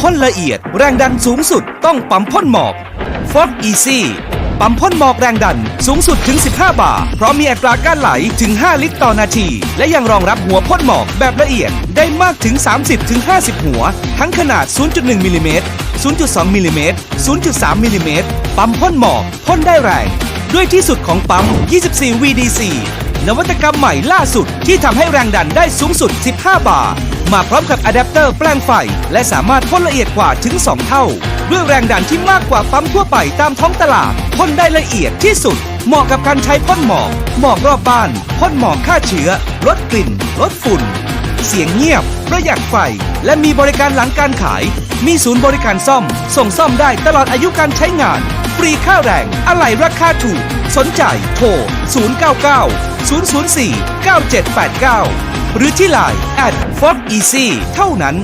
พ่นละเอียด แรงดันสูงสุดต้องปั๊มพ่นหมอกฟอ e อีซี่ปั๊มพ่นหมอกแรงดันสูงสุดถึง 15 บาร์เพราะมีอัตราการไหลถึง 5 ลิตรต่อนาที และยังรองรับหัวพ่นหมอกแบบละเอียด ได้มากถึง 30-50 หัว ทั้งขนาด 0.1มิลลิเมตร0.2มิลลิเมตร0.3มิลลิเมตรปั๊มพ่นหมอกพ่นได้แรง ด้วยที่สุดของปั๊ม 24 VDC นวัตกรรมใหม่ล่าสุดที่ทำให้แรงดันได้สูงสุด 15 บาร์มาพร้อมกับอะแดปเตอร์แปลงไฟ และสามารถพ่นละเอียดกว่าถึง 2 เท่า ด้วยแรงดันที่มากกว่าปั๊มทั่วไปตามท้องตลาดพ่นได้ละเอียดที่สุด เหมาะกับการใช้พ่นหมอกหมอกรอบบ้านพ่นหมอกฆ่าเชื้อ ลดกลิ่น ลดฝุ่น เสียงเงียบ ประหยัดไฟ และมีบริการหลังการขาย มีศูนย์บริการซ่อม ส่งซ่อมได้ตลอดอายุการใช้งาน รีค่าแรงอะไหล่ราคาถูก สนใจโทร 099 004 9789 หรือที่ไลน์ at f o x Easy เท่านั้น